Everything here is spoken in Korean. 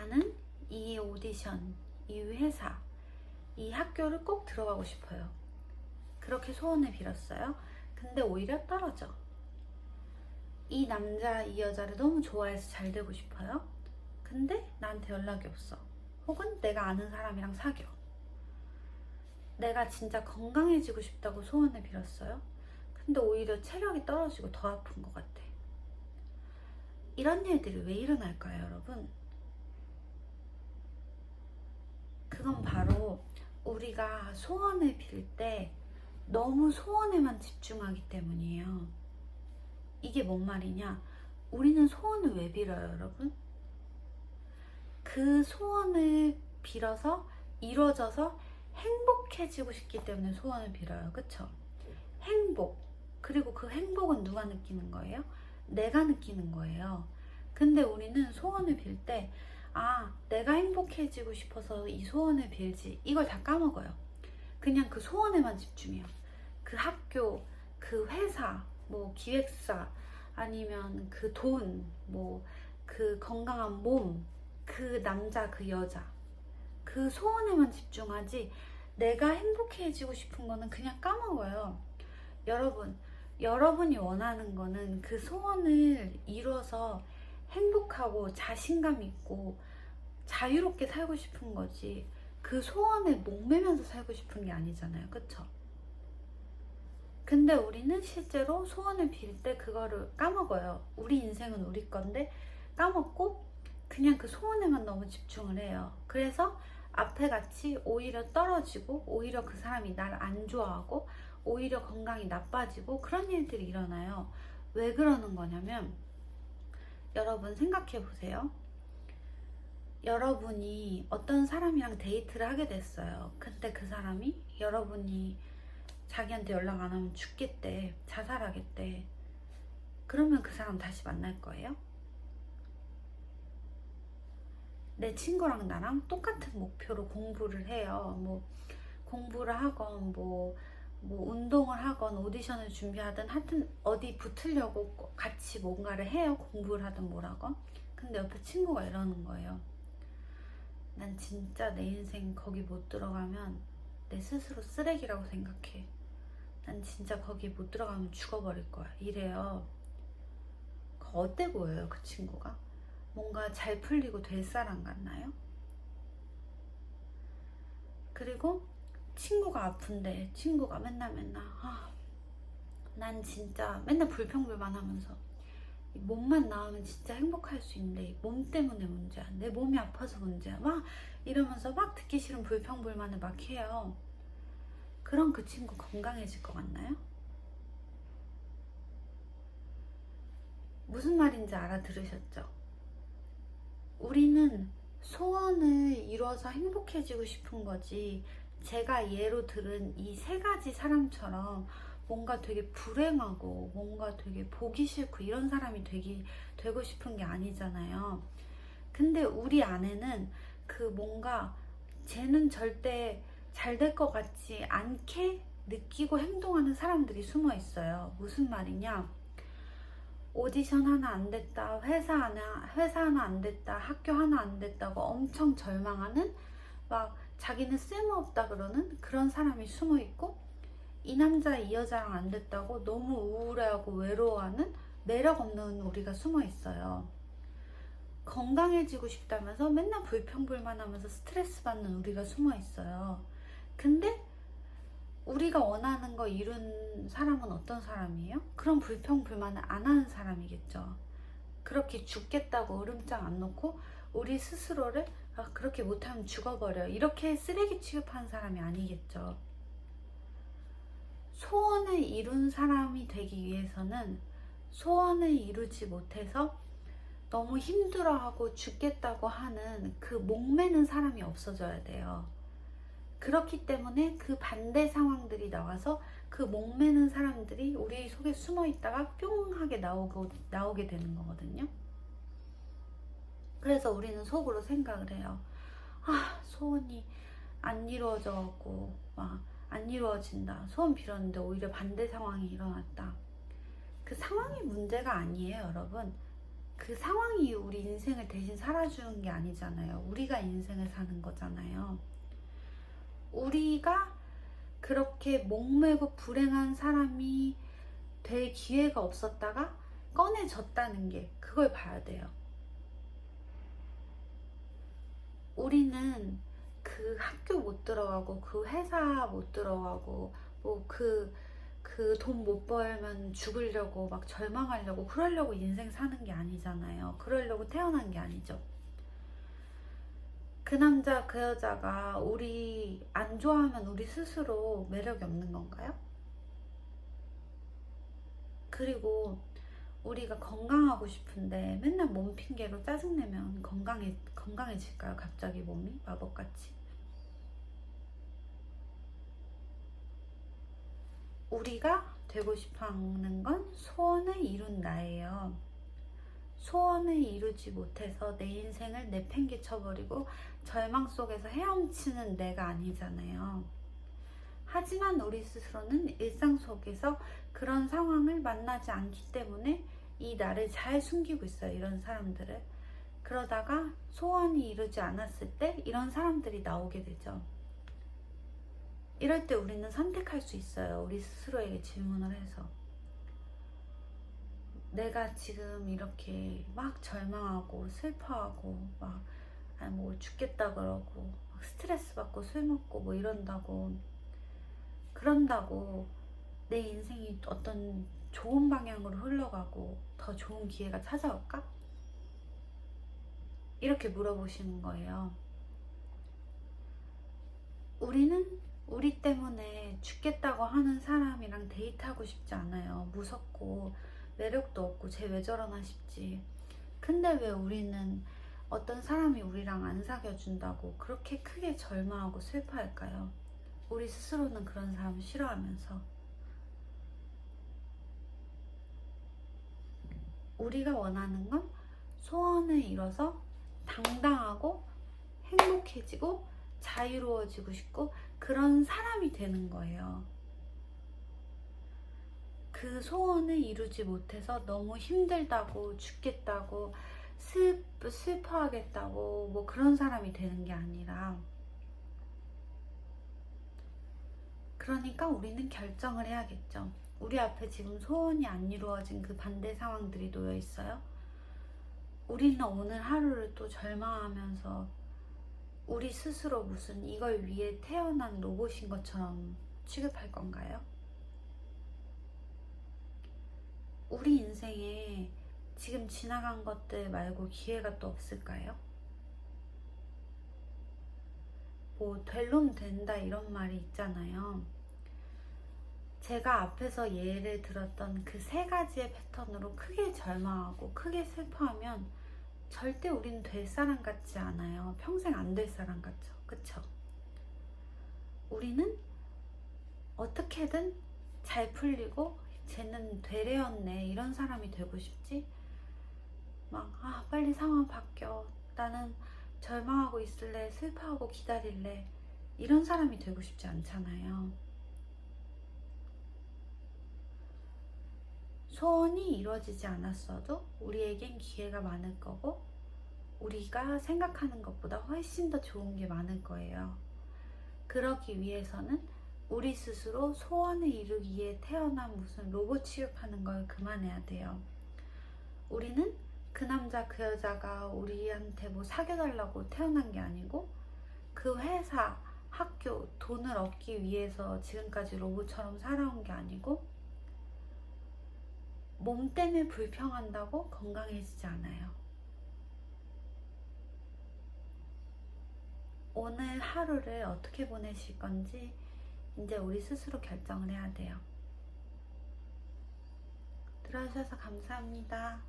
나는 이 오디션, 이 회사, 이 학교를 꼭 들어가고 싶어요. 그렇게 소원을 빌었어요. 근데 오히려 떨어져. 이 남자, 이 여자를 너무 좋아해서 잘 되고 싶어요. 근데 나한테 연락이 없어. 혹은 내가 아는 사람이랑 사겨. 내가 진짜 건강해지고 싶다고 소원을 빌었어요. 근데 오히려 체력이 떨어지고 더 아픈 것 같아. 이런 일들이 왜 일어날까요, 여러분? 그건 바로 우리가 소원을 빌 때 너무 소원에만 집중하기 때문이에요. 이게 뭔 말이냐? 우리는 소원을 왜 빌어요, 여러분? 그 소원을 빌어서 이루어져서 행복해지고 싶기 때문에 소원을 빌어요. 그쵸? 행복. 그리고 그 행복은 누가 느끼는 거예요? 내가 느끼는 거예요. 근데 우리는 소원을 빌 때, 아, 내가 행복해지고 싶어서 이 소원을 빌지. 이걸 다 까먹어요. 그냥 그 소원에만 집중해요. 그 학교, 그 회사, 뭐 기획사, 아니면 그 돈, 뭐 그 건강한 몸, 그 남자, 그 여자. 그 소원에만 집중하지 내가 행복해지고 싶은 거는 그냥 까먹어요. 여러분, 여러분이 원하는 거는 그 소원을 이뤄서 행복하고 자신감 있고 자유롭게 살고 싶은 거지 그 소원에 목매면서 살고 싶은 게 아니잖아요. 그쵸? 근데 우리는 실제로 소원을 빌 때 그거를 까먹어요. 우리 인생은 우리 건데 까먹고 그냥 그 소원에만 너무 집중을 해요. 그래서 앞에 같이 오히려 떨어지고 오히려 그 사람이 날 안 좋아하고 오히려 건강이 나빠지고 그런 일들이 일어나요. 왜 그러는 거냐면 여러분 생각해 보세요. 여러분이 어떤 사람이랑 데이트를 하게 됐어요. 근데 그 사람이 여러분이 자기한테 연락 안 하면 죽겠대, 자살하겠대. 그러면 그 사람 다시 만날 거예요? 내 친구랑 나랑 똑같은 목표로 공부를 해요. 뭐 공부를 하건 뭐, 뭐 운동을 하건 오디션을 준비하든 하여튼 어디 붙으려고 같이 뭔가를 해요. 공부를 하든 뭐라건. 근데 옆에 친구가 이러는 거예요. 난 진짜 내 인생 거기 못 들어가면 내 스스로 쓰레기라고 생각해. 난 진짜 거기 못 들어가면 죽어버릴 거야. 이래요. 그 어때 보여요, 그 친구가? 뭔가 잘 풀리고 될 사람 같나요? 그리고 친구가 아픈데 친구가 맨날 맨날 아, 난 진짜 맨날 불평불만 하면서 이 몸만 나으면 진짜 행복할 수 있는데 몸 때문에 문제야 내 몸이 아파서 문제야 막 이러면서 막 듣기 싫은 불평불만을 막 해요 그럼 그 친구 건강해질 것 같나요? 무슨 말인지 알아들으셨죠? 우리는 소원을 이뤄서 행복해지고 싶은 거지. 제가 예로 들은 이 세 가지 사람처럼 뭔가 되게 불행하고 뭔가 되게 보기 싫고 이런 사람이 되기, 되고 싶은 게 아니잖아요. 근데 우리 안에는 그 뭔가 쟤는 절대 잘 될 것 같지 않게 느끼고 행동하는 사람들이 숨어 있어요. 무슨 말이냐? 오디션 하나 안 됐다, 회사 하나, 회사 하나 안 됐다, 학교 하나 안 됐다고 엄청 절망하는 막 자기는 쓸모없다 그러는 그런 사람이 숨어 있고 이 남자 이 여자랑 안 됐다고 너무 우울해하고 외로워하는 매력 없는 우리가 숨어 있어요. 건강해지고 싶다면서 맨날 불평불만하면서 스트레스 받는 우리가 숨어 있어요. 근데 우리가 원하는 거 이룬 사람은 어떤 사람이에요? 그럼 불평불만을 안 하는 사람이겠죠. 그렇게 죽겠다고 으름장 안 놓고 우리 스스로를 아, 그렇게 못하면 죽어버려. 이렇게 쓰레기 취급하는 사람이 아니겠죠. 소원을 이룬 사람이 되기 위해서는 소원을 이루지 못해서 너무 힘들어하고 죽겠다고 하는 그 목매는 사람이 없어져야 돼요. 그렇기 때문에 그 반대 상황들이 나와서 그 목매는 사람들이 우리 속에 숨어 있다가 뿅 하게 나오고, 나오게 되는 거거든요. 그래서 우리는 속으로 생각을 해요. 아, 소원이 안 이루어져갖고, 막, 안 이루어진다. 소원 빌었는데 오히려 반대 상황이 일어났다. 그 상황이 문제가 아니에요, 여러분. 그 상황이 우리 인생을 대신 살아주는 게 아니잖아요. 우리가 인생을 사는 거잖아요. 우리가 그렇게 목매고 불행한 사람이 될 기회가 없었다가 꺼내졌다는 게 그걸 봐야 돼요. 우리는 그 학교 못 들어가고 그 회사 못 들어가고 뭐 그 그 돈 못 벌면 죽으려고 막 절망하려고 그러려고 인생 사는 게 아니잖아요. 그러려고 태어난 게 아니죠. 그 남자 그 여자가 우리 안 좋아하면 우리 스스로 매력이 없는 건가요? 그리고 우리가 건강하고 싶은데 맨날 몸 핑계로 짜증내면 건강해 건강해질까요? 갑자기 몸이 마법같이? 우리가 되고 싶어 하는 건 소원을 이룬 나예요. 소원을 이루지 못해서 내 인생을 내팽개쳐버리고 절망 속에서 헤엄치는 내가 아니잖아요. 하지만 우리 스스로는 일상 속에서 그런 상황을 만나지 않기 때문에 이 나를 잘 숨기고 있어요. 이런 사람들을. 그러다가 소원이 이루지 않았을 때 이런 사람들이 나오게 되죠. 이럴 때 우리는 선택할 수 있어요. 우리 스스로에게 질문을 해서. 내가 지금 이렇게 막 절망하고 슬퍼하고 막 아니 뭐 죽겠다 그러고 막 스트레스 받고 술 먹고 뭐 이런다고 그런다고 내 인생이 어떤 좋은 방향으로 흘러가고 더 좋은 기회가 찾아올까? 이렇게 물어보시는 거예요. 우리는 우리 때문에 죽겠다고 하는 사람이랑 데이트하고 싶지 않아요. 무섭고 매력도 없고 쟤 왜 저러나 싶지. 근데 왜 우리는 어떤 사람이 우리랑 안 사귀어준다고 그렇게 크게 절망하고 슬퍼할까요? 우리 스스로는 그런 사람 싫어하면서. 우리가 원하는 건 소원을 이뤄서 당당하고 행복해지고 자유로워지고 싶고 그런 사람이 되는 거예요. 그 소원을 이루지 못해서 너무 힘들다고 죽겠다고 슬, 슬퍼하겠다고 뭐 그런 사람이 되는 게 아니라 그러니까 우리는 결정을 해야겠죠. 우리 앞에 지금 소원이 안 이루어진 그 반대 상황들이 놓여 있어요. 우리는 오늘 하루를 또 절망하면서 우리 스스로 무슨 이걸 위해 태어난 로봇인 것처럼 취급할 건가요? 우리 인생에 지금 지나간 것들 말고 기회가 또 없을까요? 뭐, 될 놈 된다 이런 말이 있잖아요. 제가 앞에서 예를 들었던 그 세 가지의 패턴으로 크게 절망하고 크게 슬퍼하면 절대 우린 될 사람 같지 않아요. 평생 안 될 사람 같죠. 그쵸? 우리는 어떻게든 잘 풀리고 쟤는 되레었네 이런 사람이 되고 싶지? 막, 아, 빨리 상황 바뀌어. 나는 절망하고 있을래. 슬퍼하고 기다릴래. 이런 사람이 되고 싶지 않잖아요. 소원이 이루어지지 않았어도 우리에겐 기회가 많을 거고 우리가 생각하는 것보다 훨씬 더 좋은 게 많을 거예요. 그러기 위해서는 우리 스스로 소원을 이루기에 태어난 무슨 로봇 취급하는 걸 그만해야 돼요. 우리는 그 남자 그 여자가 우리한테 뭐 사귀어달라고 태어난 게 아니고 그 회사, 학교, 돈을 얻기 위해서 지금까지 로봇처럼 살아온 게 아니고 몸 때문에 불평한다고 건강해지지 않아요. 오늘 하루를 어떻게 보내실 건지 이제 우리 스스로 결정을 해야 돼요. 들어주셔서 감사합니다.